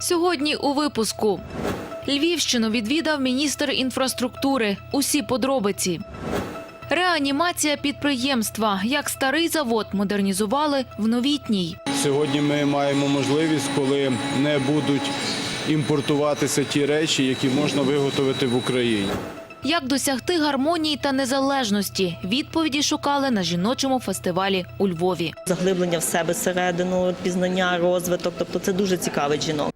Сьогодні у випуску Львівщину відвідав міністр інфраструктури. Усі подробиці. Реанімація підприємства. Як старий завод модернізували в новітній. Сьогодні ми маємо можливість, коли не будуть імпортуватися ті речі, які можна виготовити в Україні. Як досягти гармонії та незалежності? Відповіді шукали на жіночому фестивалі у Львові. заглиблення в себе середину, пізнання, розвиток. Тобто це дуже цікавить жінок.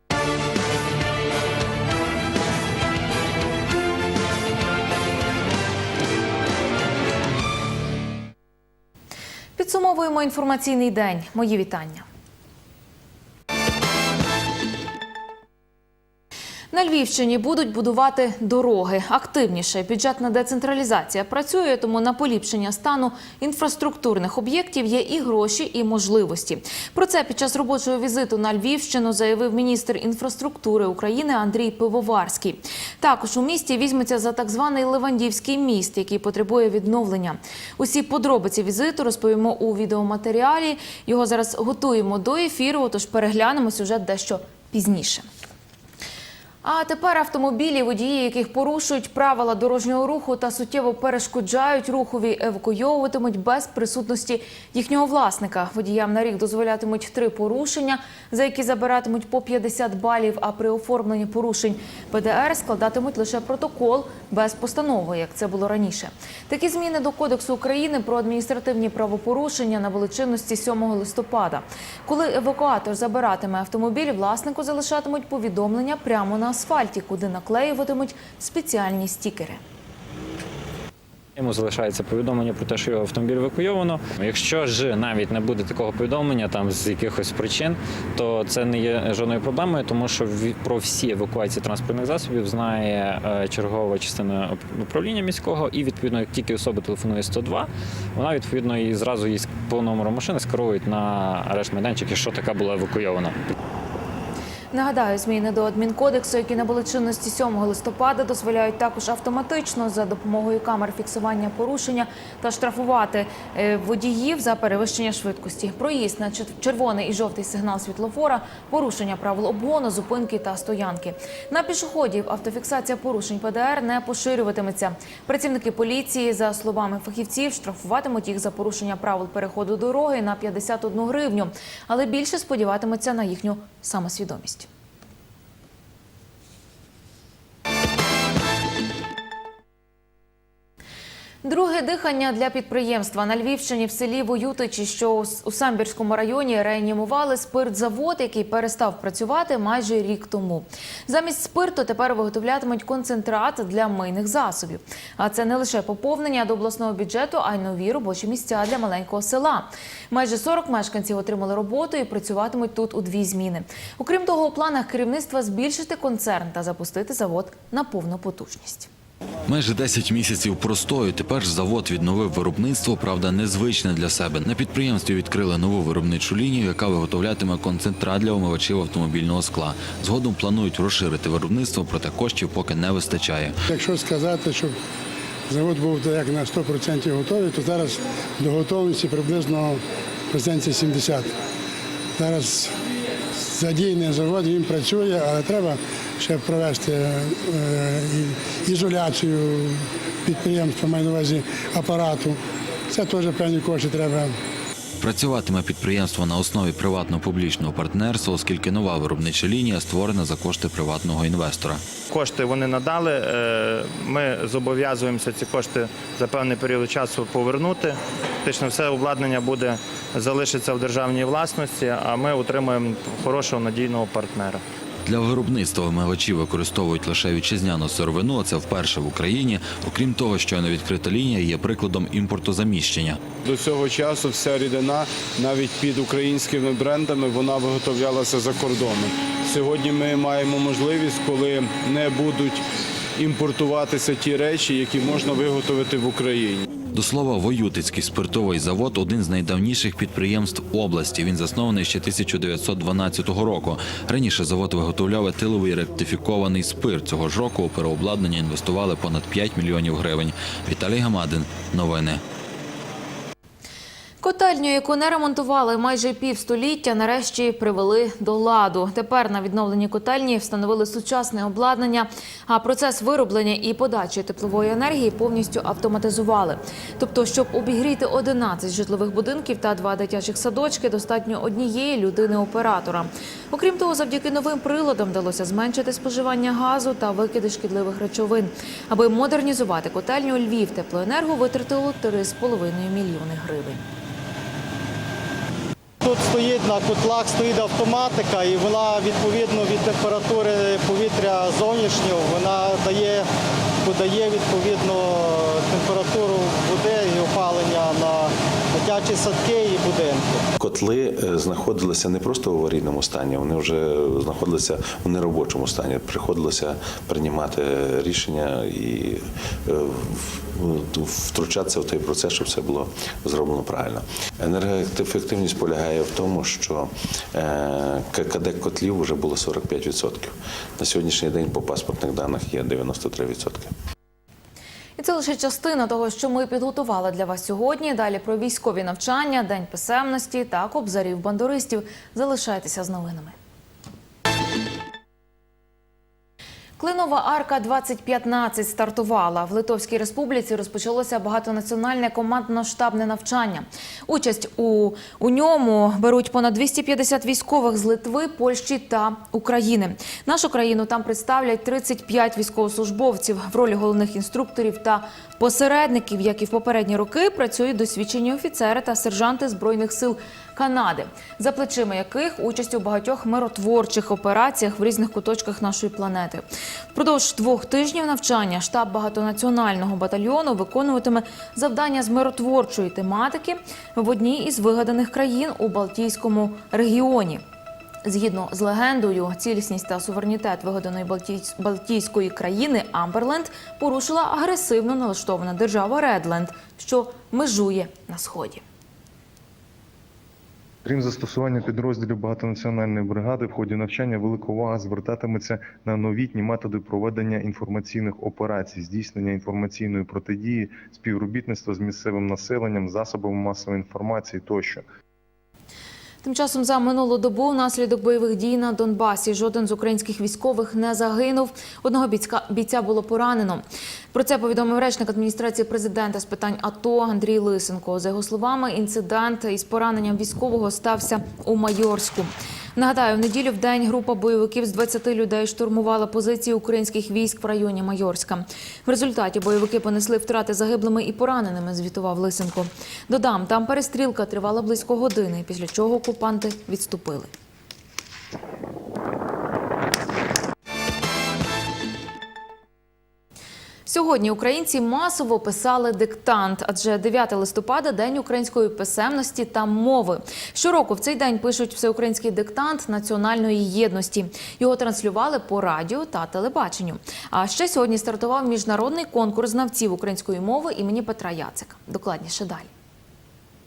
Підсумовуємо інформаційний день. Мої вітання. На Львівщині будуть будувати дороги. Активніше бюджетна децентралізація працює, тому на поліпшення стану інфраструктурних об'єктів є і гроші, і можливості. Про це під час робочого візиту на Львівщину заявив міністр інфраструктури України Андрій Пивоварський. Також у місті візьметься за так званий Левандівський міст, який потребує відновлення. Усі подробиці візиту розповімо у відеоматеріалі. Його зараз готуємо до ефіру, тож переглянемо сюжет дещо пізніше. А тепер автомобілі, водії, яких порушують правила дорожнього руху та суттєво перешкоджають рухові, евакуйовуватимуть без присутності їхнього власника. Водіям на рік дозволятимуть три порушення, за які забиратимуть по 50 балів. А при оформленні порушень ПДР складатимуть лише протокол без постанови, як це було раніше. Такі зміни до Кодексу України про адміністративні правопорушення набули чинності 7 листопада. Коли евакуатор забиратиме автомобіль, власнику залишатимуть повідомлення прямо на асфальті, куди наклеюватимуть спеціальні стікери. Йому залишається повідомлення про те, що його автомобіль евакуйовано. Якщо ж навіть не буде такого повідомлення там з якихось причин, то це не є жодною проблемою, тому що про всі евакуації транспортних засобів знає е, чергова частина управління міського, і відповідно, як тільки особа телефонує 102, вона відповідно і зразу її по номеру машини скерують на арешт майданчик, якщо така була евакуйована. Нагадаю, зміни до адмінкодексу, які набули чинності 7 листопада, дозволяють також автоматично за допомогою камер фіксування порушення та штрафувати е, водіїв за перевищення швидкості. Проїзд на чер- червоний і жовтий сигнал світлофора, порушення правил обгону, зупинки та стоянки. На пішоходів автофіксація порушень ПДР не поширюватиметься. Працівники поліції, за словами фахівців, штрафуватимуть їх за порушення правил переходу дороги на 51 гривню, але більше сподіватимуться на їхню самосвідомість. Друге дихання для підприємства на Львівщині в селі Воютичі, що у Самбірському районі реанімували спиртзавод, який перестав працювати майже рік тому. Замість спирту тепер виготовлятимуть концентрат для мийних засобів. А це не лише поповнення до обласного бюджету, а й нові робочі місця для маленького села. Майже 40 мешканців отримали роботу і працюватимуть тут у дві зміни. Окрім того, у планах керівництва збільшити концерн та запустити завод на повну потужність. Майже 10 місяців простою. Тепер завод відновив виробництво, правда, незвичне для себе. На підприємстві відкрили нову виробничу лінію, яка виготовлятиме концентрат для омивачів автомобільного скла. Згодом планують розширити виробництво, проте коштів поки не вистачає. Якщо сказати, що завод був як на 100% готовий, то зараз до готовності приблизно процентів 70. Зараз задійний завод, він працює, але треба ще провести е, ізоляцію підприємства, маю на увазі апарату. Це теж певні кошти треба. Працюватиме підприємство на основі приватно-публічного партнерства, оскільки нова виробнича лінія створена за кошти приватного інвестора. Кошти вони надали. е, Ми зобов'язуємося ці кошти за певний період часу повернути. Фактично все обладнання буде залишиться в державній власності, а ми отримуємо хорошого надійного партнера. Для виробництва вимивачів використовують лише вітчизняну сировину, а це вперше в Україні. Окрім того, щойно відкрита лінія є прикладом імпортозаміщення. До цього часу вся рідина, навіть під українськими брендами, вона виготовлялася за кордоном. Сьогодні ми маємо можливість, коли не будуть імпортуватися ті речі, які можна виготовити в Україні. До слова, Воютицький спиртовий завод один з найдавніших підприємств області. Він заснований ще 1912 року. Раніше завод виготовляв етиловий ректифікований спирт. Цього ж року у переобладнання інвестували понад 5 мільйонів гривень. Віталій Гамадин. Новини. Котельню, яку не ремонтували майже півстоліття, нарешті привели до ладу. Тепер на відновленій котельні встановили сучасне обладнання, а процес вироблення і подачі теплової енергії повністю автоматизували. Тобто, щоб обігріти 11 житлових будинків та два дитячих садочки, достатньо однієї людини-оператора. Окрім того, завдяки новим приладам вдалося зменшити споживання газу та викиди шкідливих речовин. Аби модернізувати котельню, Львів теплоенерго витратило 3,5 мільйони гривень. Тут стоїть на котлах стоїть автоматика, і вона відповідно від температури повітря зовнішнього вона дає, подає відповідно температуру води і опалення на дитячі садки і будинки. Котли е, знаходилися не просто в аварійному стані, вони вже знаходилися в неробочому стані. Приходилося приймати рішення і е, втручатися в той процес, щоб все було зроблено правильно. Енергоефективність полягає в тому, що е, ККД котлів вже було 45%. На сьогоднішній день по паспортних даних є 93%. Це лише частина того, що ми підготували для вас сьогодні. Далі про військові навчання, день писемності та кобзарів бандуристів. Залишайтеся з новинами. Клинова арка 2015 стартувала. В Литовській Республіці розпочалося багатонаціональне командно-штабне навчання. Участь у, у ньому беруть понад 250 військових з Литви, Польщі та України. Нашу країну там представлять 35 військовослужбовців в ролі головних інструкторів та посередників, як і в попередні роки, працюють досвідчені офіцери та сержанти збройних сил Канади, за плечима яких участь у багатьох миротворчих операціях в різних куточках нашої планети. Впродовж двох тижнів навчання штаб багатонаціонального батальйону виконуватиме завдання з миротворчої тематики в одній із вигаданих країн у Балтійському регіоні. Згідно з легендою, цілісність та суверенітет вигаданої Балтій- Балтійської країни Амберленд порушила агресивно налаштована держава Редленд, що межує на сході. Крім застосування підрозділів багатонаціональної бригади, в ході навчання велика увага звертатиметься на новітні методи проведення інформаційних операцій, здійснення інформаційної протидії, співробітництва з місцевим населенням, засобами масової інформації тощо. Тим часом за минулу добу внаслідок бойових дій на Донбасі жоден з українських військових не загинув. Одного бійця, було поранено. Про це повідомив речник адміністрації президента з питань АТО Андрій Лисенко. За його словами, інцидент із пораненням військового стався у Майорську. Нагадаю, в неділю в день група бойовиків з 20 людей штурмувала позиції українських військ в районі Майорська. В результаті бойовики понесли втрати загиблими і пораненими. Звітував Лисенко. Додам, там перестрілка тривала близько години, після чого окупанти відступили. Сьогодні українці масово писали диктант, адже 9 листопада день української писемності та мови. Щороку в цей день пишуть всеукраїнський диктант національної єдності. Його транслювали по радіо та телебаченню. А ще сьогодні стартував міжнародний конкурс знавців української мови імені Петра Яцика. Докладніше далі.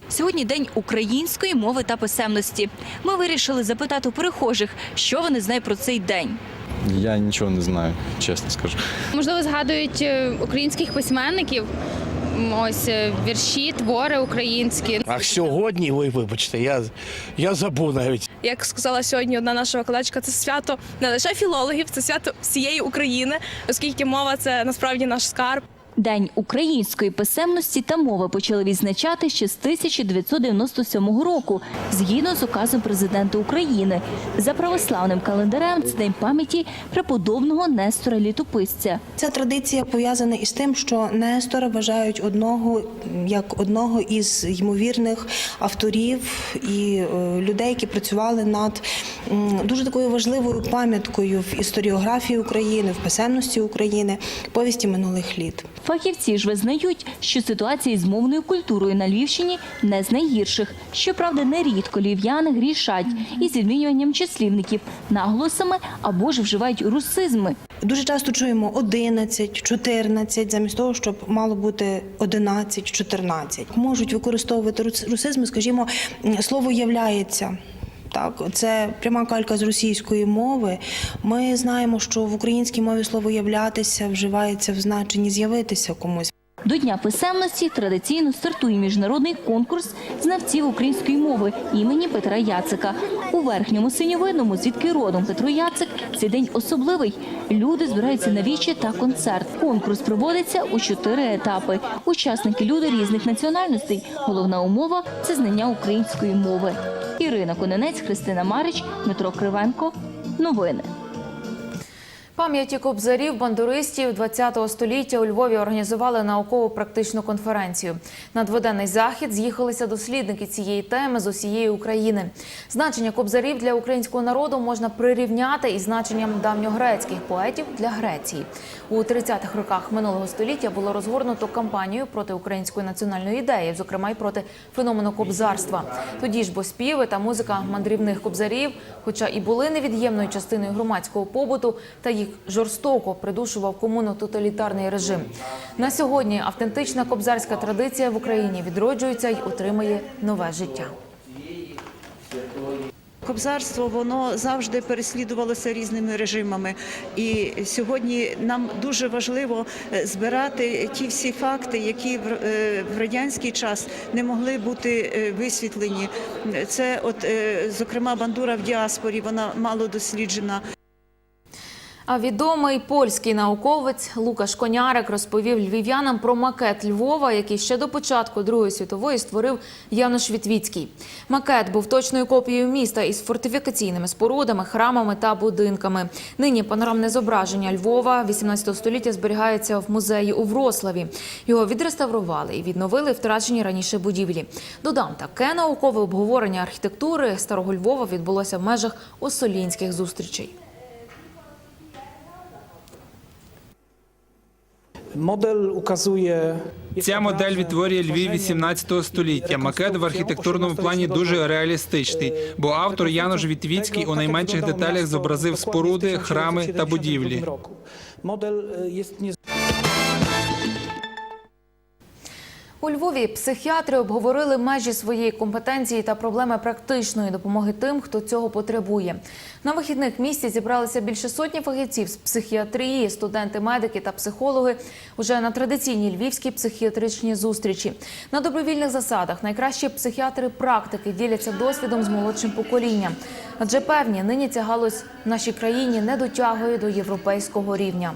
Сьогодні день української мови та писемності. Ми вирішили запитати у перехожих, що вони знають про цей день. Я нічого не знаю, чесно скажу. Можливо, згадують е, українських письменників. Ось е, вірші, твори українські. А сьогодні, ой, вибачте, я, я забув навіть. Як сказала сьогодні одна наша викладачка, це свято не лише філологів, це свято всієї України, оскільки мова це насправді наш скарб. День української писемності та мови почали відзначати ще з 1997 року, згідно з указом президента України. За православним календарем це день пам'яті преподобного Нестора Літописця. Ця традиція пов'язана із тим, що Нестора вважають одного як одного із ймовірних авторів і е, людей, які працювали над дуже такою важливою пам'яткою в історіографії України, в писемності України, повісті минулих літ. Фахівці ж визнають, що ситуація з мовною культурою на Львівщині не з найгірших. Щоправда, нерідко львів'яни грішать із змінюванням числівників, наголосами або ж вживають русизми. Дуже часто чуємо 11, 14, замість того, щоб мало бути 11, 14. Можуть використовувати рус- русизми, скажімо, слово являється. Так, це пряма калька з російської мови. Ми знаємо, що в українській мові слово являтися вживається в значенні з'явитися комусь. До Дня писемності традиційно стартує міжнародний конкурс знавців української мови імені Петра Яцика. У верхньому синьовидному, звідки родом Петро Яцик, цей день особливий. Люди збираються на вічі та концерт. Конкурс проводиться у чотири етапи. Учасники люди різних національностей. Головна умова це знання української мови. Ірина Кононець, Христина Марич, Дмитро Кривенко. Новини. Пам'яті кобзарів бандуристів ХХ століття у Львові організували науково-практичну конференцію. На дводенний захід з'їхалися дослідники цієї теми з усієї України. Значення кобзарів для українського народу можна прирівняти із значенням давньогрецьких поетів для Греції. У 30-х роках минулого століття було розгорнуто кампанію проти української національної ідеї, зокрема й проти феномену кобзарства. Тоді ж бо співи та музика мандрівних кобзарів, хоча і були невід'ємною частиною громадського побуту, та їх жорстоко придушував комуну тоталітарний режим. На сьогодні автентична кобзарська традиція в Україні відроджується й отримує нове життя. Кобзарство воно завжди переслідувалося різними режимами, і сьогодні нам дуже важливо е, збирати ті всі факти, які в е, радянський час не могли бути е, висвітлені. Це, от зокрема, бандура в діаспорі, вона мало досліджена. А відомий польський науковець Лукаш Конярик розповів львів'янам про макет Львова, який ще до початку Другої світової створив Януш Вітвіцький. Макет був точною копією міста із фортифікаційними спорудами, храмами та будинками. Нині панорамне зображення Львова 18 століття зберігається в музеї у Врославі. Його відреставрували і відновили втрачені раніше будівлі. Додам, таке наукове обговорення архітектури старого Львова відбулося в межах осолінських зустрічей. Модель указує Ця модель відтворює Львів 18 століття. Макет в архітектурному плані дуже реалістичний, бо автор Януш Вітвіцький у найменших деталях зобразив споруди, храми та будівлі. Модель є У Львові психіатри обговорили межі своєї компетенції та проблеми практичної допомоги тим, хто цього потребує. На вихідних місці зібралися більше сотні фахівців з психіатрії, студенти, медики та психологи уже на традиційній львівській психіатричній зустрічі. На добровільних засадах найкращі психіатри-практики діляться досвідом з молодшим поколінням. Адже певні, нині ця галузь в нашій країні не дотягує до європейського рівня.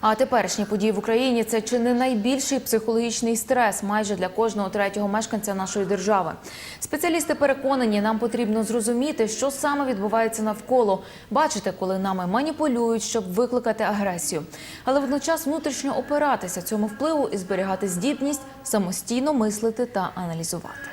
А теперішні події в Україні це чи не найбільший психологічний стрес майже для кожного третього мешканця нашої держави. Спеціалісти переконані, нам потрібно зрозуміти, що саме відбувається навколо, бачити, коли нами маніпулюють, щоб викликати агресію, але водночас внутрішньо опиратися цьому впливу і зберігати здібність самостійно мислити та аналізувати.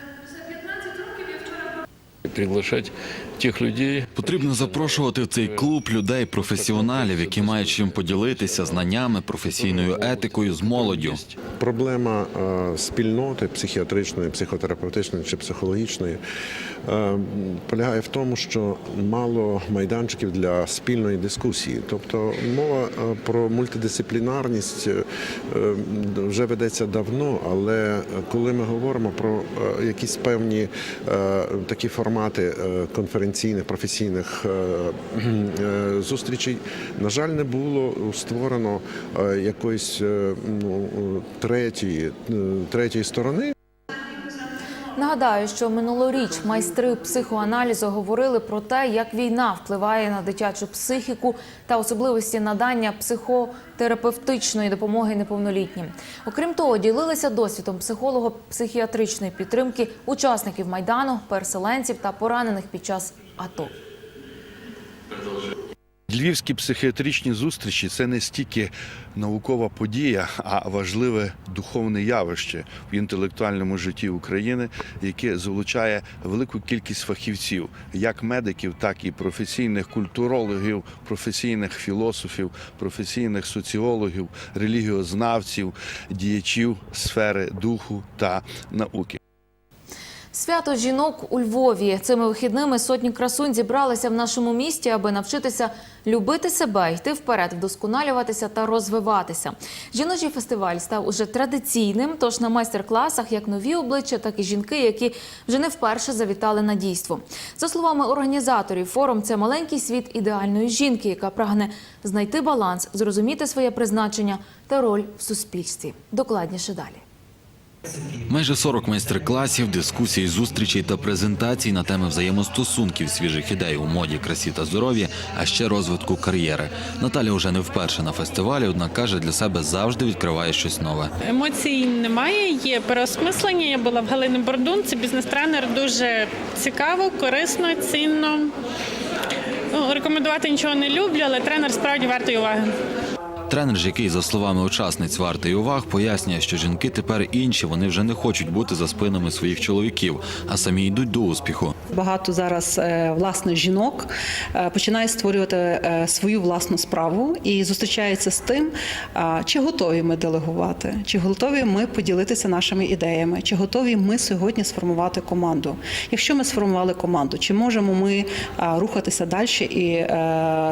Приглашать тих людей. Потрібно запрошувати в цей клуб людей, професіоналів, які мають чим поділитися знаннями, професійною етикою з молоддю. Проблема е, спільноти психіатричної, психотерапевтичної чи психологічної е, полягає в тому, що мало майданчиків для спільної дискусії. Тобто мова е, про мультидисциплінарність вже ведеться давно, але коли ми говоримо про якісь певні такі формати е, конференційних професійних е, е, зустрічей, на жаль, не було створено якоїсь ну, третьої, третьої сторони. Нагадаю, що минулоріч майстри психоаналізу говорили про те, як війна впливає на дитячу психіку та особливості надання психотерапевтичної допомоги неповнолітнім. Окрім того, ділилися досвідом психолого-психіатричної підтримки учасників майдану, переселенців та поранених під час АТО. Львівські психіатричні зустрічі це не стільки наукова подія, а важливе духовне явище в інтелектуальному житті України, яке залучає велику кількість фахівців, як медиків, так і професійних культурологів, професійних філософів, професійних соціологів, релігіознавців, діячів сфери духу та науки. Свято жінок у Львові. Цими вихідними сотні красунь зібралися в нашому місті, аби навчитися любити себе, йти вперед, вдосконалюватися та розвиватися. Жіночий фестиваль став уже традиційним. Тож на майстер-класах як нові обличчя, так і жінки, які вже не вперше завітали на дійство. За словами організаторів, форум це маленький світ ідеальної жінки, яка прагне знайти баланс, зрозуміти своє призначення та роль в суспільстві. Докладніше далі. Майже 40 майстер-класів, дискусій, зустрічей та презентацій на теми взаємостосунків, свіжих ідей у моді, красі та здоров'ї, а ще розвитку кар'єри. Наталя вже не вперше на фестивалі, однак каже, для себе завжди відкриває щось нове. Емоцій немає, є переосмислення. Я була в Галини Бордун, це бізнес-тренер. Дуже цікаво, корисно, цінно. Ну, рекомендувати нічого не люблю, але тренер справді вартий уваги. Тренер, ж який, за словами учасниць вартий уваг, пояснює, що жінки тепер інші, вони вже не хочуть бути за спинами своїх чоловіків, а самі йдуть до успіху. Багато зараз е, власне жінок е, починає створювати е, свою власну справу і зустрічається з тим, чи готові ми делегувати, чи готові ми поділитися нашими ідеями, чи готові ми сьогодні сформувати команду. Якщо ми сформували команду, чи можемо ми рухатися далі і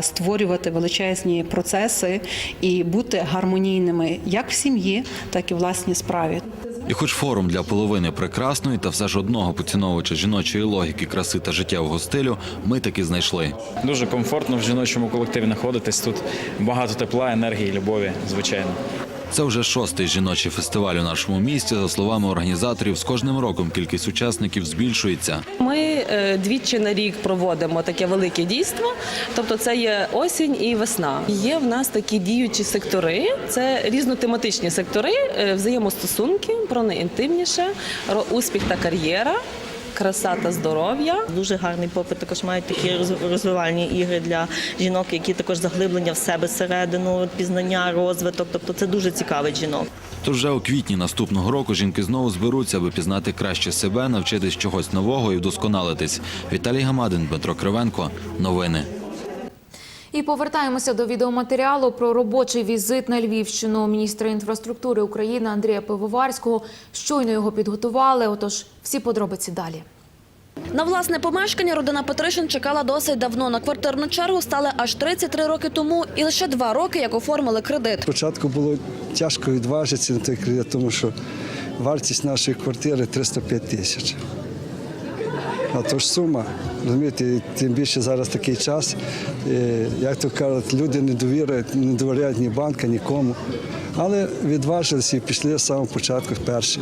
створювати величезні процеси і бути гармонійними як в сім'ї, так і в власній справі. І хоч форум для половини прекрасної та все ж одного поціновувача жіночої логіки, краси та життєвого стилю, ми таки знайшли. Дуже комфортно в жіночому колективі знаходитись. Тут багато тепла, енергії, любові, звичайно. Це вже шостий жіночий фестиваль у нашому місті. За словами організаторів, з кожним роком кількість учасників збільшується. Ми е, двічі на рік проводимо таке велике дійство, тобто це є осінь і весна. Є в нас такі діючі сектори, це різнотематичні сектори, е, взаємостосунки, про найінтимніше, ро- успіх та кар'єра. Краса та здоров'я Дуже гарний попит. Також мають такі розвивальні ігри для жінок, які також заглиблення в себе середину, пізнання, розвиток. Тобто це дуже цікавить жінок. Тож вже у квітні наступного року жінки знову зберуться, аби пізнати краще себе, навчитись чогось нового і вдосконалитись. Віталій Гамадин, Дмитро Кривенко. Новини. І повертаємося до відеоматеріалу про робочий візит на Львівщину міністра інфраструктури України Андрія Пивоварського. Щойно його підготували. Отож, всі подробиці далі. На власне помешкання родина Петришин чекала досить давно. На квартирну чергу стали аж 33 роки тому і лише два роки, як оформили кредит. Спочатку було тяжко відважитися на той кредит, тому що вартість нашої квартири 305 тисяч. А то ж сума, розумієте, тим більше зараз такий час, як то кажуть, люди не довіряють, не довіряють ні банка, нікому. Але відважилися і пішли з самого початку перші.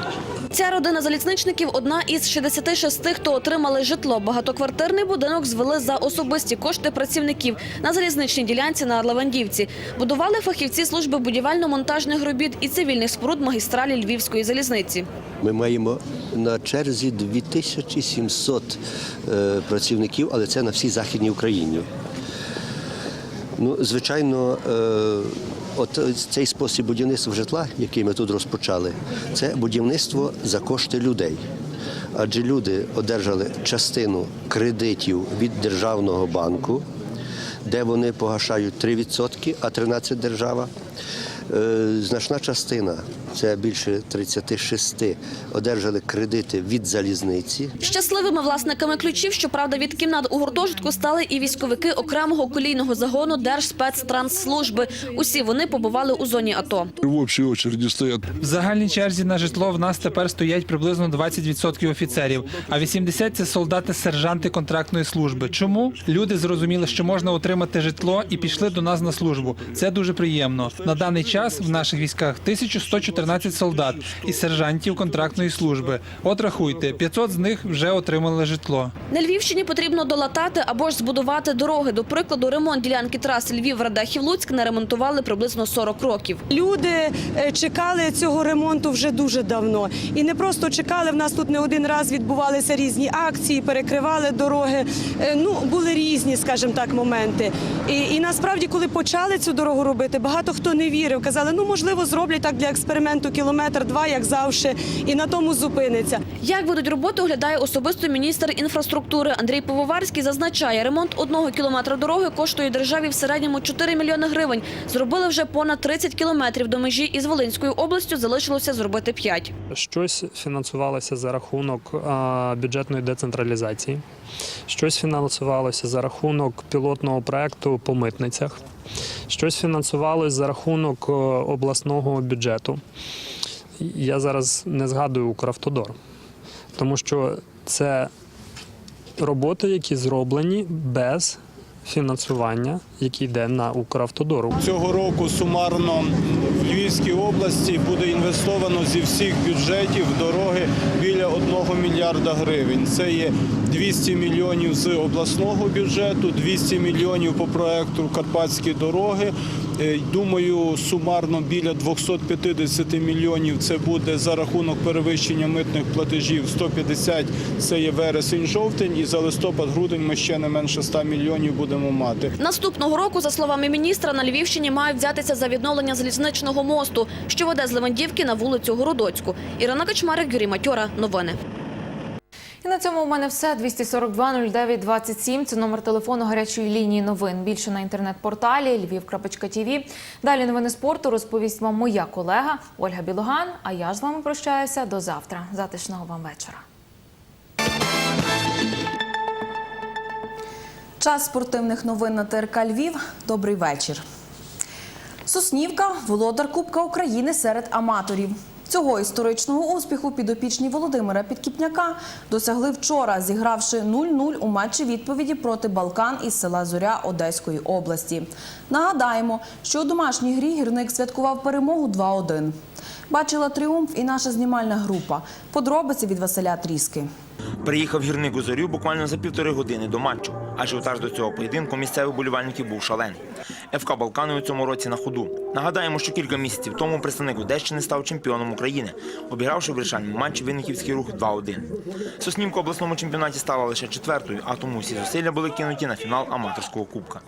Ця родина залізничників одна із 66, хто отримали житло. Багатоквартирний будинок звели за особисті кошти працівників на залізничній ділянці на Арлавандівці. Будували фахівці служби будівельно-монтажних робіт і цивільних споруд магістралі Львівської залізниці. Ми маємо на черзі 2700 е, працівників, але це на всій Західній Україні. Ну, звичайно, е, от цей спосіб будівництва житла, який ми тут розпочали, це будівництво за кошти людей. Адже люди одержали частину кредитів від державного банку, де вони погашають 3%, а 13% держава. Е, Значна частина, це більше 36, одержали кредити від залізниці. Щасливими власниками ключів, щоправда, від кімнат у гуртожитку стали і військовики окремого колійного загону Держспецтрансслужби. Усі вони побували у зоні АТО. В общій очереді стоять. В загальній черзі на житло в нас тепер стоять приблизно 20% офіцерів, а 80% – це солдати-сержанти контрактної служби. Чому люди зрозуміли, що можна отримати житло і пішли до нас на службу? Це дуже приємно. На даний час в наших військах 1114 солдат і сержантів контрактної служби. От рахуйте, 500 з них вже отримали житло. На Львівщині потрібно долатати або ж збудувати дороги. До прикладу, ремонт ділянки траси Львів-Радехів-Луцьк не ремонтували приблизно 40 років. Люди е, чекали цього ремонту вже дуже давно. І не просто чекали. В нас тут не один раз відбувалися різні акції, перекривали дороги. Е, Ну, були різні, скажімо так, моменти. І, і насправді, коли почали цю дорогу робити, багато хто не вірив. Казали, ну можливо, зроблять так для експерименту. Моменту кілометр-два, як завжди, і на тому зупиниться. Як ведуть роботу, оглядає особисто міністр інфраструктури. Андрій Пивоварський зазначає, ремонт одного кілометра дороги коштує державі в середньому 4 мільйони гривень. Зробили вже понад 30 кілометрів до межі із Волинською областю. Залишилося зробити 5. Щось фінансувалося за рахунок бюджетної децентралізації, щось фінансувалося за рахунок пілотного проекту по митницях, щось фінансувалось за рахунок е, обласного бюджету. Я зараз не згадую Укравтодор, тому що це роботи, які зроблені без фінансування, яке йде на Укравтодору. Цього року сумарно в Львівській області буде інвестовано зі всіх бюджетів дороги біля 1 мільярда гривень. Це є 200 мільйонів з обласного бюджету, 200 мільйонів по проекту Карпатські дороги. Е, Думаю, сумарно біля 250 мільйонів це буде за рахунок перевищення митних платежів. 150 – це є вересень-жовтень, і за листопад-грудень ми ще не менше 100 мільйонів будемо мати. Наступного року, за словами міністра, на Львівщині мають взятися за відновлення залізничного мосту, що веде з Левандівки на вулицю Городоцьку. Ірина Качмарик, Юрій Матьора. Новини. І на цьому у мене все. 242 09 27 – Це номер телефону гарячої лінії новин. Більше на інтернет-порталі lviv.tv. Далі новини спорту розповість вам моя колега Ольга Білоган. А я з вами прощаюся до завтра. Затишного вам вечора. Час спортивних новин на ТРК Львів. Добрий вечір. Соснівка володар Кубка України серед аматорів. Цього історичного успіху підопічні Володимира Підкіпняка досягли вчора, зігравши 0-0 у матчі відповіді проти Балкан із села Зоря Одеської області. Нагадаємо, що у домашній грі гірник святкував перемогу 2-1. Бачила тріумф і наша знімальна група. Подробиці від Василя Тріски. Приїхав гірник у буквально за півтори години до матчу. Ажіотаж до цього поєдинку місцевих болівальників був шалений. ФК Балкани у цьому році на ходу. Нагадаємо, що кілька місяців тому представник Одещини став чемпіоном України, обігравши в вирішальному матчі Винниківський рух 2-1. Соснівка в обласному чемпіонаті стала лише четвертою, а тому всі зусилля були кинуті на фінал аматорського кубка.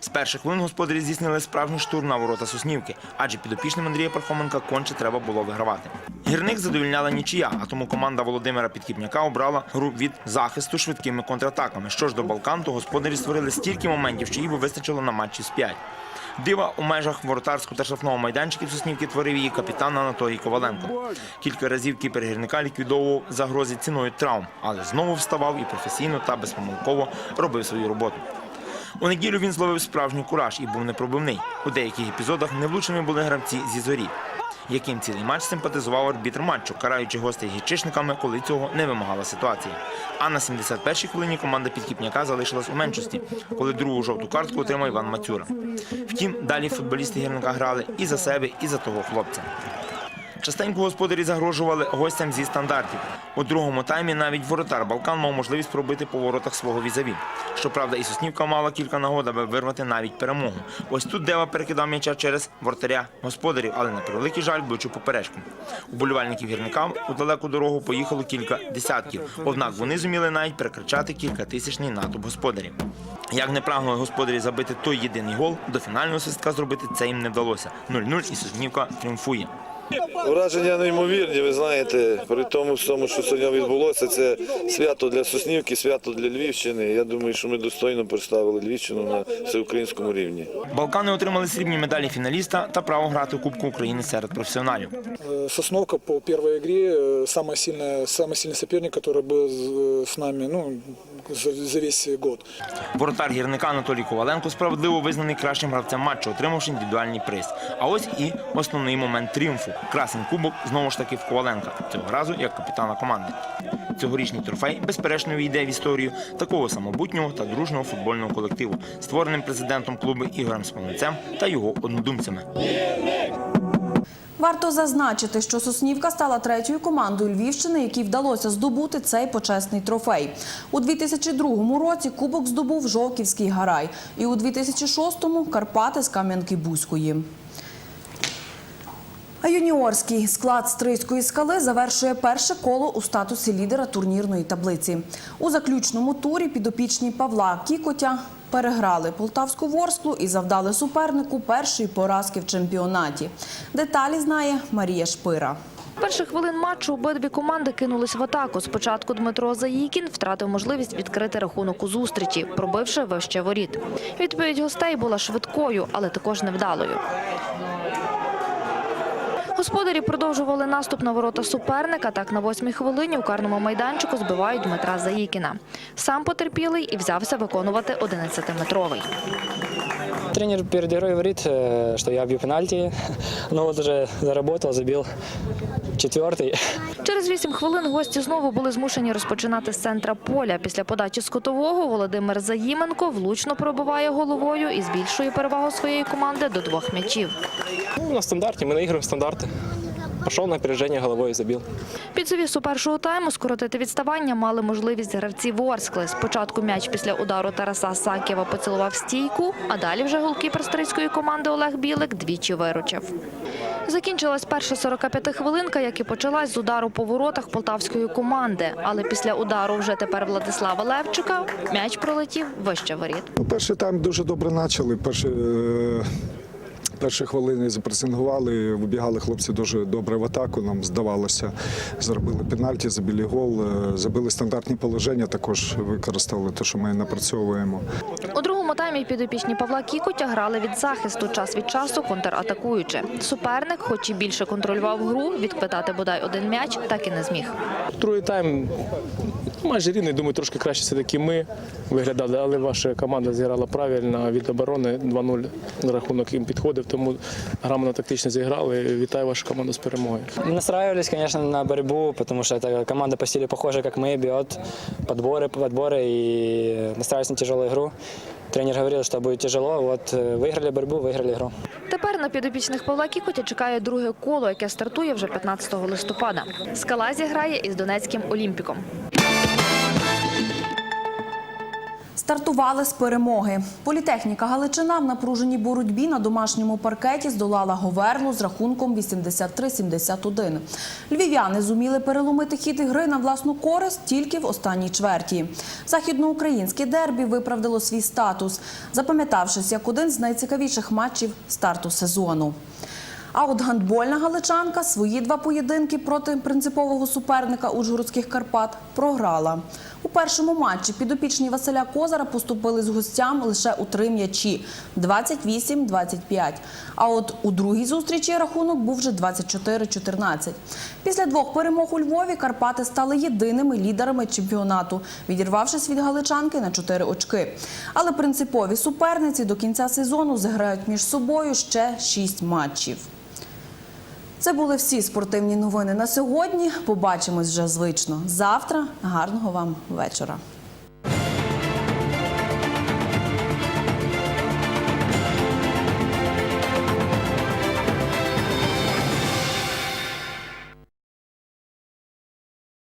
З перших хвилин господарі здійснили справжній штурм на ворота Соснівки, адже підопічним Андрія Пархоменка конче треба було вигравати. Гірник задовільняла нічия, а тому команда Володимира Підкіпняка обрала гру від захисту швидкими контратаками. Що ж до Балкан, то господарі створили стільки моментів, що їх би вистачило на матчі з 5. Дива у межах воротарського та штрафного майданчиків Соснівки творив її капітан Анатолій Коваленко. Кілька разів кіпер гірника ліквідовував загрози ціною травм, але знову вставав і професійно та безпомилково робив свою роботу. У неділю він зловив справжній кураж і був непробивний. У деяких епізодах невлучними були гравці зі зорі, яким цілий матч симпатизував арбітр матчу, караючи гостей гічишниками, коли цього не вимагала ситуація. А на 71-й хвилині команда підкіпняка залишилась у меншості, коли другу жовту картку отримав Іван Мацюра. Втім, далі футболісти гірника грали і за себе, і за того хлопця. Частенько господарі загрожували гостям зі стандартів. У другому таймі навіть воротар Балкан мав можливість пробити по воротах свого візаві. Щоправда, і Соснівка мала кілька нагод, аби вирвати навіть перемогу. Ось тут Дева перекидав м'яча через вратаря господарів, але на превеликий жаль влучив поперечку. Уболівальників гірника у далеку дорогу поїхало кілька десятків. Однак вони зуміли навіть перекричати кількатисячний натовп господарів. Як не прагнули господарі забити той єдиний гол, до фінального свистка зробити це їм не вдалося. 0-0 і Соснівка тріумфує. Враження неймовірні, ви знаєте, при тому всьому, що сьогодні відбулося, це свято для Соснівки, свято для Львівщини. Я думаю, що ми достойно представили Львівщину на всеукраїнському рівні. Балкани отримали срібні медалі фіналіста та право грати у Кубку України серед професіоналів. Э, Сосновка по первой игре э, самая сильная, самый сильный соперник, который был э, с нами ну, за, весь год. Воротар гірника Анатолій Коваленко справедливо визнаний кращим гравцем матчу, отримавши індивідуальний приз. А ось і основний момент тріумфу. Красень кубок знову ж таки в Коваленка, цього разу як капітана команди. Цьогорічний трофей безперечно війде в історію такого самобутнього та дружного футбольного колективу, створеним президентом клубу Ігорем Смолинцем та його однодумцями. Варто зазначити, що Соснівка стала третьою командою Львівщини, якій вдалося здобути цей почесний трофей. У 2002 році кубок здобув Жовківський гарай і у 2006-му – Карпати з Кам'янки-Бузької. А юніорський склад Стрийської скали завершує перше коло у статусі лідера турнірної таблиці. У заключному турі підопічні Павла Кікотя переграли полтавську ворсклу і завдали супернику першої поразки в чемпіонаті. Деталі знає Марія Шпира. Перших хвилин матчу обидві команди кинулись в атаку. Спочатку Дмитро Заїкін втратив можливість відкрити рахунок у зустрічі, пробивши вище воріт. Відповідь гостей була швидкою, але також невдалою. Господарі продовжували наступ на ворота суперника. Так на восьмій хвилині у карному майданчику збивають Дмитра Заїкіна. Сам потерпілий і взявся виконувати 11-метровий. Тренер перед игрой говорит, что я бью пенальти. Ну вот уже заработал, забил четвертый. Через вісім хвилин гості знову були змушені розпочинати з центра поля. Після подачі з котового Володимир Заїменко влучно пробиває головою і збільшує перевагу своєї команди до двох м'ячів. Ну, на стандарте, мы наигрываем стандарты. Пошел на опережение головой и забил. Під завісу першого тайму скоротити відставання мали можливість гравці Ворскли. Спочатку м'яч після удару Тараса Сакєва поцілував стійку, а далі вже голкіпер стрийської команди Олег Білик двічі виручив. Закінчилась перша 45 хвилинка, як і почалась з удару по воротах полтавської команди. Але після удару вже тепер Владислава Левчика м'яч пролетів вище воріт. Ну, перший тайм дуже добре почали. Перші, е, перші хвилини запресингували, вибігали хлопці дуже добре в атаку. Нам здавалося, зробили пенальті, забили гол, е, забили стандартні положення. Також використали те, що ми напрацьовуємо. У другому таймі підопічні Павла Кікутя грали від захисту, час від часу контратакуючи. Суперник, хоч і більше контролював гру, відквитати бодай один м'яч, так і не зміг. Другий тайм майже рівний, думаю, трошки краще все-таки ми виглядали, але ваша команда зіграла правильно від оборони 2-0 рахунок їм підходив, тому грамотно тактично зіграли. Вітаю вашу команду з перемогою. Настраивались, конечно, на борьбу, потому что эта команда по стилю похожа, как мы, бьет подборы, подборы и настраивались на тяжелую игру. Тренер говорил, что будет тяжело, вот э, выиграли борьбу, выиграли игру. Тепер на підопічних Павла Кікутя чекає друге коло, яке стартує вже 15 листопада. Скала зіграє із Донецьким Олімпіком. Стартували з перемоги. Політехніка Галичина в напруженій боротьбі на домашньому паркеті здолала Говерлу з рахунком 83-71. Львів'яни зуміли переломити хід ігри на власну користь тільки в останній чверті. Західноукраїнське дербі виправдало свій статус, запам'ятавшись як один з найцікавіших матчів старту сезону. А от гандбольна галичанка свої два поєдинки проти принципового суперника Ужгородських Карпат програла. У першому матчі підопічні Василя Козара поступили з гостям лише у три м'ячі – 28-25. А от у другій зустрічі рахунок був вже 24-14. Після двох перемог у Львові Карпати стали єдиними лідерами чемпіонату, відірвавшись від галичанки на 4 очки. Але принципові суперниці до кінця сезону зіграють між собою ще 6 матчів. Це були всі спортивні новини на сьогодні. Побачимось вже звично завтра. Гарного вам вечора.